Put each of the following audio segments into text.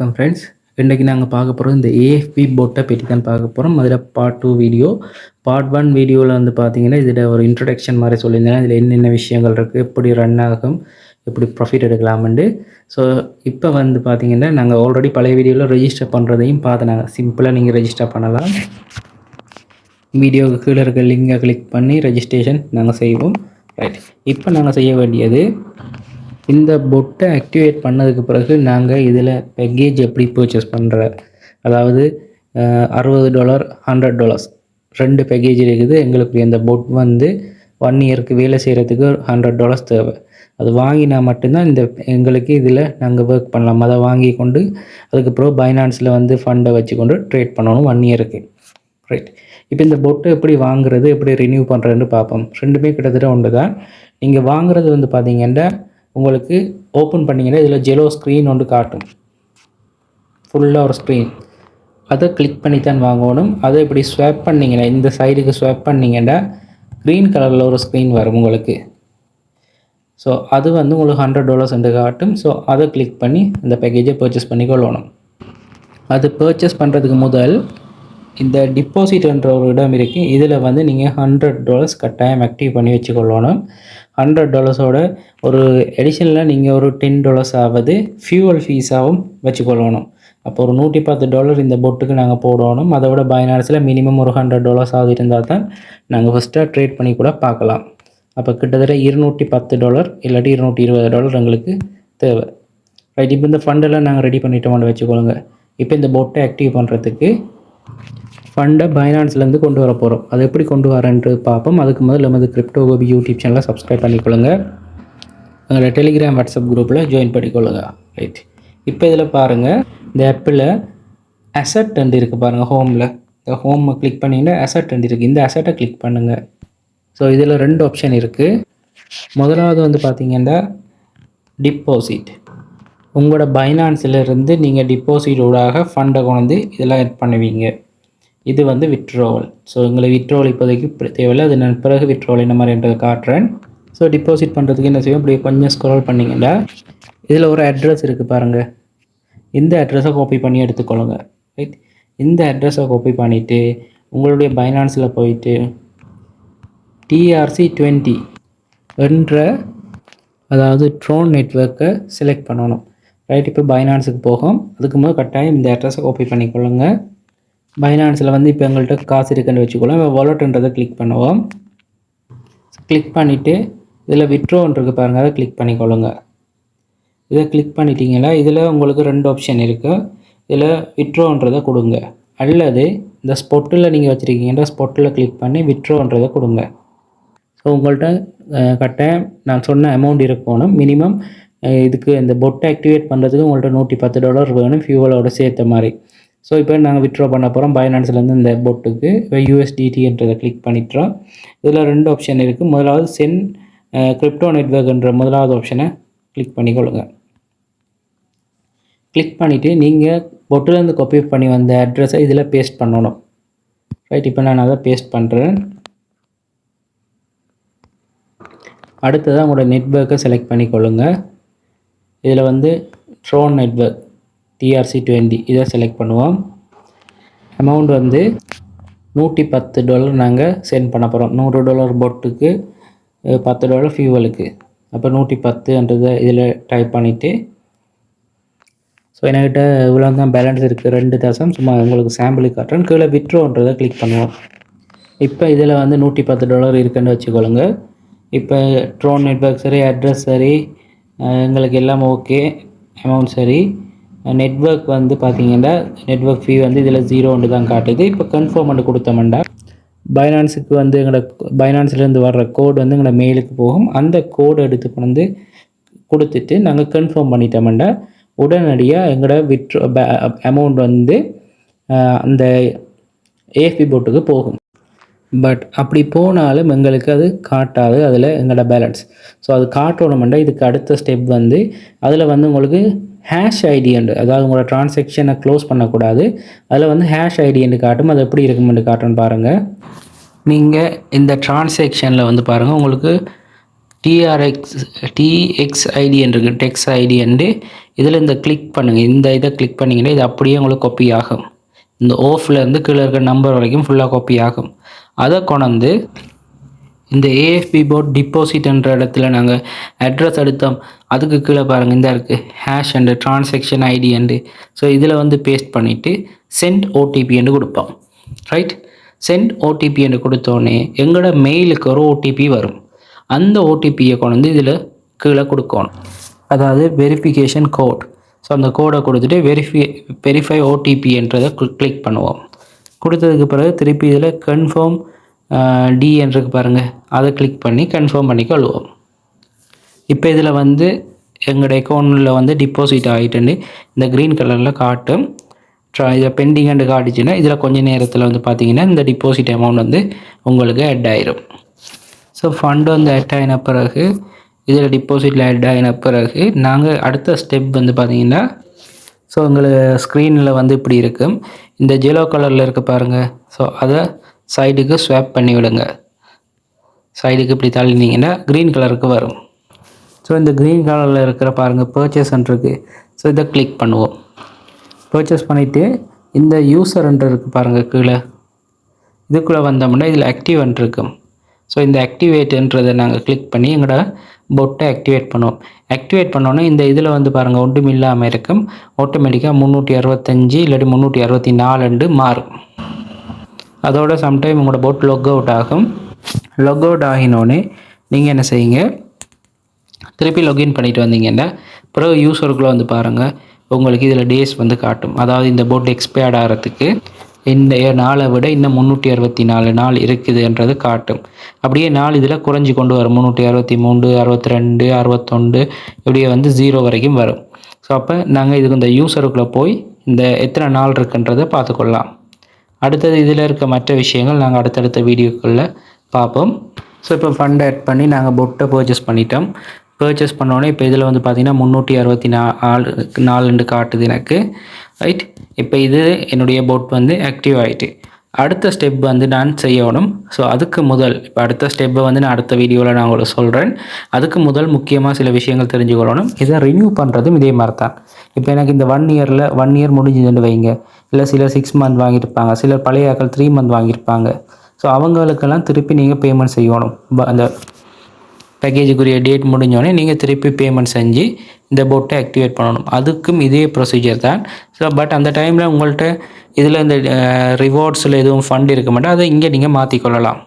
வணக்கம் ஃப்ரெண்ட்ஸ் இன்றைக்கி நாங்கள் பார்க்க போகிறோம் இந்த ஏஎஃபி போட்டை பற்றி தான் பார்க்க போகிறோம் அதில் part two video part one வீடியோவில் வந்து பார்த்தீங்கன்னா இதில் ஒரு இன்ட்ரடக்ஷன் மாதிரி சொல்லியிருந்தேன் இதில் என்னென்ன விஷயங்கள் இருக்குது எப்படி ரன் ஆகும்? எப்படி ப்ராஃபிட் எடுக்கலாம்னு ஸோ இப்போ வந்து பார்த்தீங்கன்னா நாங்கள் ஆல்ரெடி பழைய வீடியோவில் ரெஜிஸ்டர் பண்ணுறதையும் பார்த்தனாங்க சிம்பிளாக நீங்கள் ரெஜிஸ்டர் பண்ணலாம். வீடியோவுக்கு கீழே இருக்க லிங்கை கிளிக் பண்ணி ரெஜிஸ்ட்ரேஷன் நாங்கள் செய்வோம். ரைட் இப்போ நாங்கள் செய்ய வேண்டியது இந்த பொட்டை ஆக்டிவேட் பண்ணதுக்கு பிறகு நாங்கள் இதில் பேக்கேஜ் எப்படி பர்ச்சேஸ் பண்ணுற அதாவது அறுபது டாலர் ஹண்ட்ரட் டாலர்ஸ் ரெண்டு பேக்கேஜ் இருக்குது. எங்களுக்கு இந்த பொட் வந்து ஒன் இயருக்கு வேலை செய்கிறதுக்கு ஹண்ட்ரட் டாலர்ஸ் தேவை. அது வாங்கினா மட்டும்தான் இந்த எங்களுக்கு இதில் நாங்கள் ஒர்க் பண்ணலாம். அதை வாங்கி கொண்டு அதுக்கப்புறம் பைனான்ஸில் வந்து ஃபண்டை வச்சு கொண்டு ட்ரேட் பண்ணணும் ஒன் இயருக்கு ரைட் இப்போ இந்த பொட்டை எப்படி வாங்குறது எப்படி ரினியூ பண்ணுறதுன்னு பார்ப்போம். ரெண்டுமே கிட்டத்தட்ட ஒன்று தான் நீங்கள் வாங்குறது வந்து பார்த்தீங்கன்னா உங்களுக்கு ஓப்பன் பண்ணிங்கன்னா இதில் ஜெலோ ஸ்க்ரீன் ஒன்று காட்டும். ஃபுல்லாக ஒரு ஸ்க்ரீன் அதை கிளிக் பண்ணி தான் வாங்கணும். அதை இப்படி ஸ்வேப் பண்ணிங்கன்னா இந்த சைடுக்கு ஸ்வேப் பண்ணிங்கன்னா க்ரீன் கலரில் ஒரு ஸ்க்ரீன் வரும் உங்களுக்கு. ஸோ அது வந்து உங்களுக்கு ஹண்ட்ரட் டாலர்ஸ் என்று காட்டும். ஸோ அதை கிளிக் பண்ணி அந்த பேக்கேஜை பர்ச்சேஸ் பண்ணி கொள்ளணும் அது பர்ச்சேஸ் பண்ணுறதுக்கு முதல் இந்த டிபாசிட்ன்ற ஒரு இடம் இருக்குது இதில் வந்து நீங்கள் ஹண்ட்ரட் டாலர்ஸ் கட்டாயம் ஆக்டிவ் பண்ணி வச்சுக்கொள்ளணும். ஹண்ட்ரட் டாலர்ஸோட ஒரு எடிஷனில் நீங்கள் ஒரு டென் டாலர்ஸ் ஆகுது ஃபியூவல் ஃபீஸாகவும் வச்சுக்கொள்ளணும். அப்போ ஒரு நூற்றி பத்து டாலர் இந்த பொட்டுக்கு நாங்கள் போடணும். அதை விட பைனான்ஸில் மினிமம் ஒரு ஹண்ட்ரட் டாலர்ஸ் ஆகுது இருந்தால் தான் நாங்கள் ஃபஸ்ட்டாக ட்ரேட் பண்ணி கூட பார்க்கலாம். அப்போ கிட்டத்தட்ட இருநூற்றி பத்து டாலர் இல்லாட்டி இருநூற்றி இருபது டாலர் எங்களுக்கு தேவை. ரைட் இப்போ இந்த ஃபண்டெல்லாம் நாங்கள் ரெடி பண்ணிட்டோம்னு வச்சுக்கொள்ளுங்க இப்போ இந்த பொட்டை ஆக்டிவ் பண்ணுறதுக்கு ஃபண்டை பைனான்ஸ்லேருந்து கொண்டு வர போகிறோம் அது எப்படி கொண்டு வரேன்ட்டு பார்ப்போம். அதுக்கு முதல்ல நமது கிரிப்டோ கோபி யூடியூப் சேனலை சப்ஸ்கிரைப் பண்ணிக்கொள்ளுங்க. எங்களோட டெலிகிராம் வாட்ஸ்அப் குரூப்பில் ஜாயின் பண்ணிக்கொள்ளுங்க. ரைட் இப்போ இதில் பாருங்கள் இந்த ஆப்பில் அசட் அண்ட் இருக்குது பாருங்கள் ஹோமில் இந்த ஹோம் கிளிக் பண்ணிங்கன்னா அசட் அண்ட் இருக்குது இந்த அசட்டை கிளிக் பண்ணுங்கள் ஸோ இதில் ரெண்டு ஆப்ஷன் இருக்குது முதலாவது வந்து பார்த்திங்கன்னா டிப்பாசிட் உங்களோட பைனான்ஸிலிருந்து நீங்கள் டிப்பாசிட் ஊடாக ஃபண்டை கொண்டு இதெல்லாம் இது பண்ணுவீங்க. இது வந்து விட்ரோவல் ஸோ எங்களை விட்ரோவல் இப்போதைக்கு தேவையில்லை. அது நான் பிறகு விட்ரோவல் என்ன மாதிரின்றதை காட்டுறேன். ஸோ டிபாசிட் பண்ணுறதுக்கு என்ன செய்யும் இப்படி கொஞ்சம் ஸ்க்ரோல் பண்ணிங்கன்னா இதில் ஒரு அட்ரஸ் இருக்குது பாருங்கள் இந்த அட்ரஸை காப்பி பண்ணி எடுத்துக்கொள்ளுங்க. ரைட் இந்த அட்ரஸை காப்பி பண்ணிவிட்டு உங்களுடைய பைனான்ஸில் போயிட்டு டிஆர்சி டுவெண்ட்டி என்ற அதாவது ட்ரோன் நெட்ஒர்க்கை செலக்ட் பண்ணணும். ரைட் இப்போ பைனான்ஸுக்கு போகும். அதுக்கு முதல் கட்டாயம் இந்த அட்ரஸை காப்பி பண்ணிக்கொள்ளுங்க. பைனான்ஸில் வந்து இப்போ எங்கள்கிட்ட காசு இருக்குன்னு வச்சுக்கொள்ளும் வாலெட்டுன்றதை கிளிக் பண்ணுவோம். கிளிக் பண்ணிவிட்டு இதில் விட்ரோன்றிருக்கு பாருங்கள் அதை கிளிக் பண்ணிக்கொள்ளுங்க. இதை கிளிக் பண்ணிட்டீங்களா இதில் உங்களுக்கு ரெண்டு ஆப்ஷன் இருக்குது இதில் விட்ரோன்றதை கொடுங்க. அல்லது இந்த ஸ்பொட்டில் நீங்கள் வச்சுருக்கீங்கன்னா ஸ்பொட்டில் கிளிக் பண்ணி விட்ரோன்றதை கொடுங்க. ஸோ உங்கள்கிட்ட கட்டாயம் நான் சொன்ன அமௌண்ட் இருக்கணும் மினிமம் இதுக்கு இந்த பொட்டை ஆக்டிவேட் பண்ணுறதுக்கு உங்கள்கிட்ட நூற்றி பத்து டாலர் வேணும் ஃபியூவலோட சேர்த்த மாதிரி. ஸோ இப்போ நாங்கள் விட்ரா பண்ண போகிறோம் பைனான்ஸ்லேருந்து இந்த பொட்டுக்கு இப்போ யூஎஸ்டிடின்றதை கிளிக் பண்ணிட்டுறோம் இதில் ரெண்டு ஆப்ஷன் இருக்குது முதலாவது சென் கிரிப்டோ நெட்ஒர்க்ன்ற முதலாவது ஆப்ஷனை கிளிக் பண்ணிக்கொள்ளுங்க. கிளிக் பண்ணிவிட்டு நீங்கள் பொட்டிலேருந்து காப்பி பண்ணி வந்த அட்ரஸை இதில் பேஸ்ட் பண்ணணும். ரைட் இப்போ நான் அதை பேஸ்ட் பண்ணுறேன் அடுத்ததாக உங்களோட நெட்ஒர்க்கை செலக்ட் பண்ணிக்கொள்ளுங்கள் இதில் வந்து ட்ரோன் நெட்ஒர்க் டிஆர்சி டுவெண்ட்டி இதை செலக்ட் பண்ணுவோம். அமௌண்ட் வந்து நூற்றி பத்து டாலர் நாங்கள் சென்ட் பண்ண போகிறோம் நூறு டாலர் போட்டுக்கு பத்து டாலர் ஃபியூவலுக்கு அப்போ நூற்றி பத்துன்றதை இதில் டைப் பண்ணிவிட்டு ஸோ என்கிட்ட இவ்வளோ தான் பேலன்ஸ் இருக்குது ரெண்டு தசம் சும்மா உங்களுக்கு சாம்பிளுக்கு காட்டுறேன். கீழே விட்ரோன்றதை கிளிக் பண்ணுவோம். இப்போ இதில் வந்து நூற்றி பத்து டாலர் இருக்குன்னு வச்சுக்கொள்ளுங்க. இப்போ ட்ரோன் நெட்ஒர்க் சரி அட்ரஸ் சரி எங்களுக்கு எல்லாம் ஓகே அமௌண்ட் சரி. நெட்ஒர்க் வந்து பார்த்தீங்கன்னா நெட்ஒர்க் ஃபீ வந்து இதில் ஜீரோன்னு தான் காட்டுது. இப்போ கன்ஃபார்ம் பண்ணி கொடுத்தோம்டா பைனான்ஸுக்கு வந்து எங்களோட பைனான்ஸ்லேருந்து வர்ற கோடு வந்து எங்களோட மெயிலுக்கு போகும். அந்த கோடு எடுத்து கொண்டு கொடுத்துட்டு நாங்கள் கன்ஃபார்ம் பண்ணிட்டோம்டா உடனடியாக எங்களோட விட்ரோ அமௌண்ட் வந்து அந்த ஏஎஃபி போட்டுக்கு போகும். பட் அப்படி போனாலும் எங்களுக்கு அது காட்டாது. அதில் எங்களோட பேலன்ஸ் ஸோ அது காட்டணுமெண்டா இதுக்கு அடுத்த ஸ்டெப் வந்து அதில் வந்து உங்களுக்கு ஹேஷ் ஐடியண்டு அதாவது உங்களோட டிரான்சாக்ஷனை க்ளோஸ் பண்ணக்கூடாது. அதில் வந்து ஹேஷ் ஐடியண்டு காட்டும். அது எப்படி இருக்குமென்று காட்டுன்னு பாருங்கள் நீங்கள் இந்த டிரான்சாக்ஷனில் வந்து பாருங்கள் உங்களுக்கு டிஆர்எக்ஸ் டிஎக்ஸ் ஐடின்னு இருக்குது டெக்ஸ் ஐடி இதில் இந்த கிளிக் பண்ணுங்கள் இந்த இதை கிளிக் பண்ணிங்கன்னா இது அப்படியே உங்களுக்கு காப்பி ஆகும். இந்த ஓஃப்லேருந்து கீழே இருக்கிற நம்பர் வரைக்கும் ஃபுல்லாக காப்பி ஆகும். அதை கொண்டு இந்த ஏஎஃப்பி போர்ட் டிபாசிட்ன்ற இடத்துல நாங்கள் அட்ரஸ் எடுத்தோம். அதுக்கு கீழே பாருங்கள் இந்த இருக்குது hash and transaction ID and so இதில் வந்து பேஸ்ட் பண்ணிவிட்டு சென்ட் ஓடிபி என்று கொடுப்போம். ரைட் சென்ட் ஓடிபி என்று கொடுத்தோடனே எங்களோட மெயிலுக்கு ஒரு ஓடிபி வரும். அந்த ஓடிபியை கொண்டு வந்து இதில் கீழே கொடுக்கணும். அதாவது வெரிஃபிகேஷன் கோட் ஸோ அந்த கோடை கொடுத்துட்டு வெரிஃபி வெரிஃபை ஓடிபின்றதை கிளிக் பண்ணுவோம். கொடுத்ததுக்கு பிறகு திருப்பி இதில் கன்ஃபார்ம் டி என்றுக்கு பாருங்கள் அதை கிளிக் பண்ணி கன்ஃபார்ம் பண்ணிக்கொள்வோம் இப்போ இதில் வந்து எங்களோட அக்கௌண்ட்டில் வந்து டிபாசிட் ஆகிட்டுன்னு இந்த க்ரீன் கலரில் காட்டும். ட்ரா- இதை பெண்டிங் அண்டு காட்டுச்சுன்னா இதில் கொஞ்ச நேரத்தில் வந்து பார்த்தீங்கன்னா இந்த டிபாசிட் அமௌண்ட் வந்து உங்களுக்கு ஆட் ஆயிரும். ஸோ ஃபண்ட் வந்து ஆட் ஆகின பிறகு இதில் டிபாசிட்டில் ஆட் ஆகின பிறகு நாங்கள் அடுத்த ஸ்டெப் வந்து பார்த்திங்கன்னா ஸோ உங்களுக்கு ஸ்க்ரீனில் வந்து இப்படி இருக்கும் இந்த ஜெலோ கலரில் இருக்க பாருங்கள் ஸோ அதை சைடுக்கு ஸ்வாப் பண்ணி விடுங்க. சைடுக்கு இப்படி தள்ளினீங்கன்னா க்ரீன் கலருக்கு வரும். ஸோ இந்த க்ரீன் கலரில் இருக்கிற பாருங்கள் பர்ச்சேஸ் இருக்குது ஸோ இதை கிளிக் பண்ணுவோம். பர்ச்சேஸ் பண்ணிவிட்டு இந்த யூசர்ன்ற இருக்குது பாருங்கள் கீழே. இதுக்குள்ளே வந்தோம்னா இதில் ஆக்டிவ் இருக்கும் ஸோ இந்த ஆக்டிவேட்ன்றதை நாங்கள் கிளிக் பண்ணி எங்களோட பொட்டை ஆக்டிவேட் பண்ணுவோம் ஆக்டிவேட் பண்ணோன்னே இந்த இதில் வந்து பாருங்கள் ஒன்றும் இல்லாமல் இருக்கும். ஆட்டோமேட்டிக்காக முந்நூற்றி அறுபத்தஞ்சி இல்லாட்டி முந்நூற்றி அறுபத்தி நாலுண்டு மாறும். அதோட சம்டைம் உங்களோட போட் லொக் அவுட் ஆகும். லொக் அவுட் ஆகினோடனே நீங்கள் என்ன செய்யுங்க? திருப்பி லொக்இன் பண்ணிட்டு வந்தீங்கன்னா பிறகு யூஸருக்குள்ளே வந்து பாருங்கள் உங்களுக்கு இதில் டேஸ் வந்து காட்டும். அதாவது இந்த போட் எக்ஸ்பயர்ட் ஆகிறதுக்கு இந்த நாளை விட இன்னும் முந்நூற்றி அறுபத்தி நாலு நாள் இருக்குதுன்றது காட்டும். அப்படியே நாள் இதில் குறைஞ்சி கொண்டு வரும். முந்நூற்றி அறுபத்தி மூணு அறுபத்தி ரெண்டு அறுபத்தொண்டு இப்படியே வந்து ஜீரோ வரைக்கும் வரும். ஸோ அப்போ நாங்கள் இதுக்கு இந்த யூஸருக்குள்ளே போய் இந்த எத்தனை நாள் இருக்குன்றதை பார்த்துக்கொள்ளலாம். அடுத்தது இதில் இருக்க மற்ற விஷயங்கள் நாங்கள் அடுத்தடுத்த வீடியோக்களில் பார்ப்போம். ஸோ இப்போ ஃபண்ட் ஆட் பண்ணி நாங்கள் பொட்டை பர்ச்சேஸ் பண்ணிட்டோம். பர்ச்சேஸ் பண்ணோன்னே இப்போ இதில் வந்து பார்த்திங்கன்னா முந்நூற்றி அறுபத்தி நாலு நாலுன்னு காட்டுது எனக்கு. ரைட் இப்போ இது என்னுடைய போட் வந்து ஆக்டிவ் ஆகிட்டு அடுத்த ஸ்டெப் வந்து நான் செய்யணும். ஸோ அதுக்கு முதல் இப்போ அடுத்த ஸ்டெப்பை வந்து நான் அடுத்த வீடியோவில் நான் உங்களுக்கு சொல்கிறேன் அதுக்கு முதல் முக்கியமாக சில விஷயங்கள் தெரிஞ்சுக்கொள்ளணும். இதை ரினியூ பண்ணுறதும் இதே மாதிரி தான் இப்போ எனக்கு இந்த ஒன் இயரில் ஒன் இயர் முடிஞ்சதுன்னு வைங்க. இல்லை சிலர் சிக்ஸ் மந்த் வாங்கியிருப்பாங்க. சிலர் பழைய ஆட்கள் த்ரீ மந்த் வாங்கியிருப்பாங்க. ஸோ அவங்களுக்கெல்லாம் திருப்பி நீங்கள் பேமெண்ட் செய்யணும். ப- அந்த பேக்கேஜுக்குரிய டேட் முடிஞ்சோடனே நீங்கள் திருப்பி பேமெண்ட் செஞ்சு இந்த போட்டை ஆக்டிவேட் பண்ணணும். அதுக்கும் இதே ப்ரொசீஜர் தான். ஸோ பட் அந்த டைமில் உங்கள்கிட்ட இதில் இந்த ரிவார்ட்ஸில் எதுவும் ஃபண்ட் இருக்க மாட்டேன் அதை இங்கே நீங்கள் மாற்றிக்கொள்ளலாம்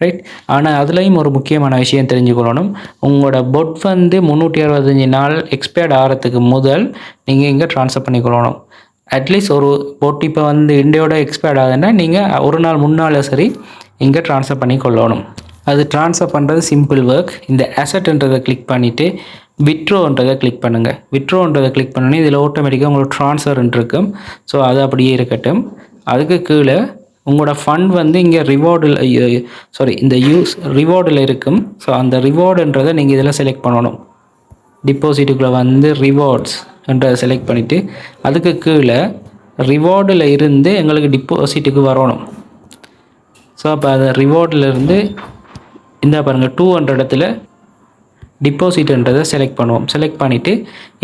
ரைட் ஆனால் அதுலேயும் ஒரு முக்கியமான விஷயம் தெரிஞ்சுக்கொள்ளணும் உங்களோட பொட் வந்து முந்நூற்றி அறுபத்தஞ்சி நாள் எக்ஸ்பயர்ட் ஆகிறதுக்கு முதல் நீங்கள் இங்கே ட்ரான்ஸ்ஃபர் பண்ணிக்கொள்ளணும் அட்லீஸ்ட் ஒரு போட் இப்போ வந்து இண்டியோட எக்ஸ்பயர்ட் ஆகுதுன்னா நீங்கள் ஒரு நாள் முன்னால் சரி இங்கே ட்ரான்ஸ்ஃபர் பண்ணி கொள்ளணும். அது ட்ரான்ஸ்ஃபர் பண்ணுறது சிம்பிள் ஒர்க் இந்த அசட்ன்றதை கிளிக் பண்ணிவிட்டு விட்ரோன்றதை கிளிக் பண்ணுங்கள் விட்ரோன்றதை கிளிக் பண்ணோன்னே இதில் ஆட்டோமேட்டிக்காக உங்களுக்கு ட்ரான்ஸ்ஃபர்ன்ட்டு இருக்கும் ஸோ அது அப்படியே இருக்கட்டும். அதுக்கு கீழே உங்களோட ஃபண்ட் வந்து இங்கே ரிவார்டில் சாரி இந்த யூஸ் ரிவார்டில் இருக்கும். ஸோ அந்த ரிவார்டுன்றதை நீங்கள் இதில் செலக்ட் பண்ணணும். டிபாசிட்டுக்குள்ளே வந்து ரிவார்ட்ஸ் என்றதை செலக்ட் பண்ணிவிட்டு அதுக்கு கீழே ரிவார்டில் இருந்து எங்களுக்கு டிபாசிட்டுக்கு வரணும். ஸோ அப்போ அது ரிவார்டில் இருந்து இந்த பாருங்கள் டூ ஹண்ட்ரடத்தில் டிபாசிட்ன்றதை செலக்ட் பண்ணுவோம். செலக்ட் பண்ணிவிட்டு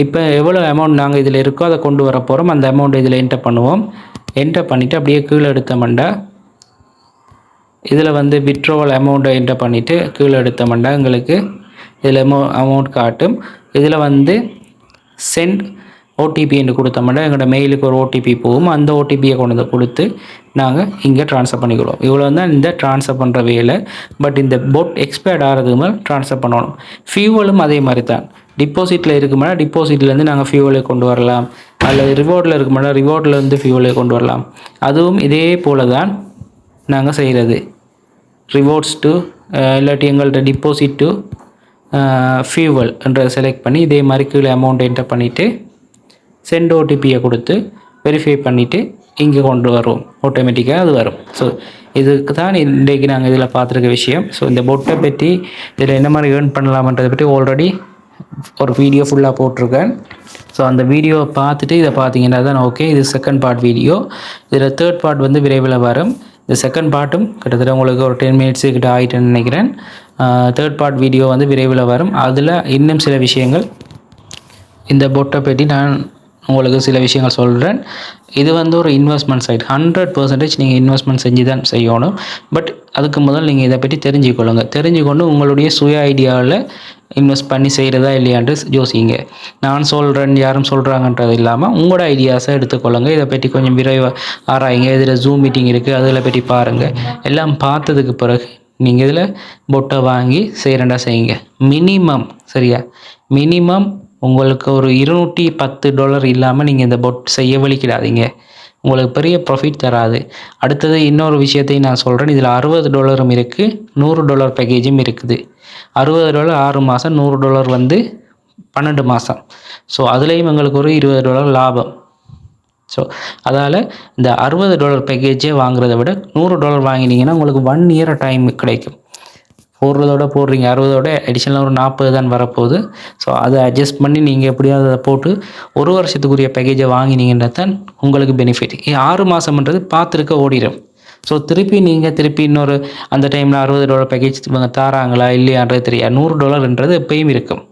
இப்போ எவ்வளோ அமௌண்ட் நாங்கள் இதில் இருக்கோ அதை கொண்டு வர போகிறோம் அந்த அமௌண்ட் இதில் என்டர் பண்ணுவோம். என்டர் பண்ணிவிட்டு அப்படியே கீழே எடுத்தோம்னா இதில் வந்து விட்ரோவல் அமௌண்ட்டை என்டர் பண்ணிவிட்டு கீழே எடுத்தோம்னா எங்களுக்கு இதில் அமௌ அமௌண்ட் காட்டும். இதில் வந்து சென்ட் ஓடிபி என்று கொடுத்தோம்னா எங்களோட மெயிலுக்கு ஒரு ஓடிபி போகும். அந்த ஓடிபியை கொண்டு வந்து கொடுத்து நாங்கள் இங்கே ட்ரான்ஸ்ஃபர் பண்ணிக்கிறோம். இவ்வளோ தான் இந்த ட்ரான்ஸ்ஃபர் பண்ணுற வேலை. பட் இந்த பொட் எக்ஸ்பயர்ட் ஆகிறதுக்கு மேலே ட்ரான்ஸ்ஃபர் பண்ணணும். ஃபியூவலும் அதே மாதிரி தான். டிபாசிட்டில் இருக்குமானா டிபாசிட்லேருந்து நாங்கள் ஃபியூவலை கொண்டு வரலாம். அல்லது ரிவார்டில் இருக்குமானா ரிவார்ட்லேருந்து ஃபியூவலை கொண்டு வரலாம். அதுவும் இதே போல தான் நாங்கள் செய்கிறது ரிவார்ட்ஸ் டு இல்லாட்டி எங்கள்கிட்ட டிபாசிட் டு ஃபியூவல் என்ற செலக்ட் பண்ணி இதே மாதிரி கீழே அமௌண்ட் என்டர் பண்ணிவிட்டு சென்ட் ஓடிபியை கொடுத்து வெரிஃபை பண்ணிவிட்டு இங்கே கொண்டு வருவோம் ஆட்டோமேட்டிக்காக அது வரும். ஸோ இதுக்கு தான் இன்றைக்கு நாங்கள் இதில் பார்த்துருக்க விஷயம். ஸோ இந்த பொட்டை பற்றி இதில் என்ன மாதிரி ஏர்ன் பண்ணலாமன்றதை பற்றி ஆல்ரெடி ஒரு வீடியோ ஃபுல்லாக போட்டிருக்கேன். ஸோ அந்த வீடியோவை பார்த்துட்டு இதை பார்த்தீங்கன்னா தான் ஓகே இது செகண்ட் பார்ட் வீடியோ இதில் தேர்ட் பார்ட் வந்து விரைவில் வரும். இந்த செகண்ட் பார்ட்டும் கிட்டத்தட்ட உங்களுக்கு ஒரு டென் மினிட்ஸு கிட்ட ஆகிட்டுன்னு நினைக்கிறேன். தேர்ட் பார்ட் வீடியோ வந்து விரைவில் வரும். அதில் இன்னும் சில விஷயங்கள் இந்த பொட்டை பற்றி நான் உங்களுக்கு சில விஷயங்கள் சொல்கிறேன் இது வந்து ஒரு இன்வெஸ்ட்மெண்ட் சைட் ஹண்ட்ரட் பர்சன்டேஜ் நீங்கள் இன்வெஸ்ட்மெண்ட் செஞ்சு தான் செய்யணும். பட் அதுக்கு முதல் நீங்கள் இதை பற்றி தெரிஞ்சுக்கொள்ளுங்க. தெரிஞ்சுக்கொண்டு உங்களுடைய சுய ஐடியாவில் இன்வெஸ்ட் பண்ணி செய்கிறதா இல்லையான்ட்டு யோசிங்க. நான் சொல்கிறேன் யாரும் சொல்கிறாங்கன்றது இல்லாமல் உங்களோட ஐடியாஸை எடுத்துக்கொள்ளுங்க. இதை பற்றி கொஞ்சம் விரைவாக ஆராயுங்க. இதில் ஜூம் மீட்டிங் இருக்குது அதில் பற்றி பாருங்கள் எல்லாம் பார்த்ததுக்கு பிறகு நீங்கள் இதில் பொட்டை வாங்கி செய்கிறேன்டா செய்யுங்க. மினிமம் சரியா? மினிமம் உங்களுக்கு ஒரு இருநூற்றி பத்து டாலர் இல்லாமல் நீங்கள் இந்த பொட் செய்ய வலிக்கிடாதீங்க. உங்களுக்கு பெரிய ப்ராஃபிட் தராது. அடுத்தது இன்னொரு விஷயத்தையும் நான் சொல்கிறேன் இதில் அறுபது டாலரும் இருக்குது நூறு டாலர் பேக்கேஜும் இருக்குது. அறுபது டாலர் ஆறு மாதம் நூறு டாலர் வந்து பன்னெண்டு மாதம் ஸோ அதுலேயும் எங்களுக்கு ஒரு இருபது டாலர் லாபம். ஸோ அதால் இந்த அறுபது டாலர் பேக்கேஜே வாங்குறத விட நூறு டாலர் வாங்கினீங்கன்னா உங்களுக்கு ஒன் இயர் டைம் கிடைக்கும். போடுறதோட போடுறீங்க அறுபதோட அடிஷனலாக ஒரு நாற்பது தான் வரப்போகுது. ஸோ அதை அட்ஜஸ்ட் பண்ணி நீங்கள் எப்படியாவது அதை போட்டு ஒரு வருஷத்துக்குரிய பேக்கேஜை வாங்கினீங்கன்னா தான் உங்களுக்கு பெனிஃபிட் ஆறு மாதம்ன்றது பார்த்துருக்க ஓடிடும் ஸோ திருப்பி நீங்கள் திருப்பி இன்னொரு அந்த டைமில் அறுபது டாலர் பேக்கேஜ் இவங்க தாராங்களா இல்லையான்றது தெரியாது. நூறு டாலர்ன்றது எப்பயும் இருக்கும்.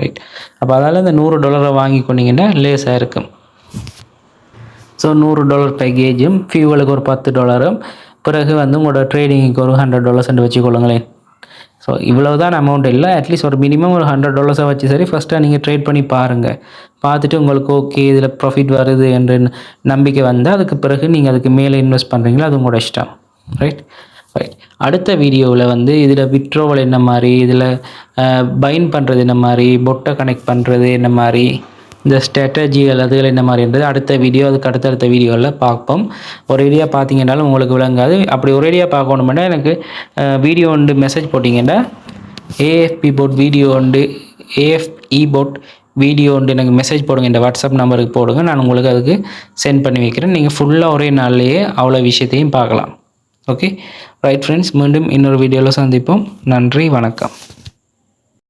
ரைட் அப்போ அதால் இந்த நூறு டாலரை வாங்கி கொண்டீங்கன்னா லேஸாக இருக்கும். ஸோ நூறு டாலர் பேக்கேஜும் ஃபியூவலுக்கு ஒரு பத்து டாலரும் பிறகு வந்து உங்களோட ட்ரேடிங்க்கு ஒரு ஹண்ட்ரட் டாலர்ஸ் வச்சுக்கொள்ளுங்களேன். ஸோ இவ்வளோ தான் அமௌண்ட் இல்லை அட்லீஸ்ட் ஒரு மினிமம் ஒரு ஹண்ட்ரட் டாலர்ஸாக வச்சு சரி ஃபஸ்ட்டாக நீங்கள் ட்ரேட் பண்ணி பாருங்கள் பார்த்துட்டு உங்களுக்கு ஓகே இதில் ப்ராஃபிட் வருது என்று நம்பிக்கை வந்தால் அதுக்கு பிறகு நீங்கள் அதுக்கு மேலே இன்வெஸ்ட் பண்ணுறீங்களோ அது உங்களோட இஷ்டம். ரைட் ரைட் அடுத்த வீடியோவில் வந்து இதில் விட்ரோவல் என்ன மாதிரி இதில் பைன் பண்ணுறது என்ன மாதிரி பொட்டை கனெக்ட் பண்ணுறது என்ன மாதிரி இந்த ஸ்ட்ராட்டஜிகள் அதுகள் என்ன மாதிரி இருந்தது அடுத்த வீடியோ அதுக்கு அடுத்தடுத்த வீடியோவில் பார்ப்போம். ஒரேடியாக பார்த்தீங்கன்னாலும் உங்களுக்கு விளங்காது. அப்படி ஒரேடியாக பார்க்கணுமென்னா எனக்கு வீடியோ ஒன்று மெசேஜ் போட்டிங்கன்னா ஏஎஃப்பி போட் வீடியோ உண்டு ஏஎஃப்இ போட் வீடியோ உண்டு எனக்கு மெசேஜ் போடுங்க. இந்த வாட்ஸ்அப் நம்பருக்கு போடுங்க. நான் உங்களுக்கு அதுக்கு சென்ட் பண்ணி வைக்கிறேன். நீங்கள் ஃபுல்லாக ஒரே நாள்லேயே அவ்வளோ விஷயத்தையும் பார்க்கலாம். ஓகே ரைட் ஃப்ரெண்ட்ஸ் மீண்டும் இன்னொரு வீடியோவில் சந்திப்போம். நன்றி வணக்கம்.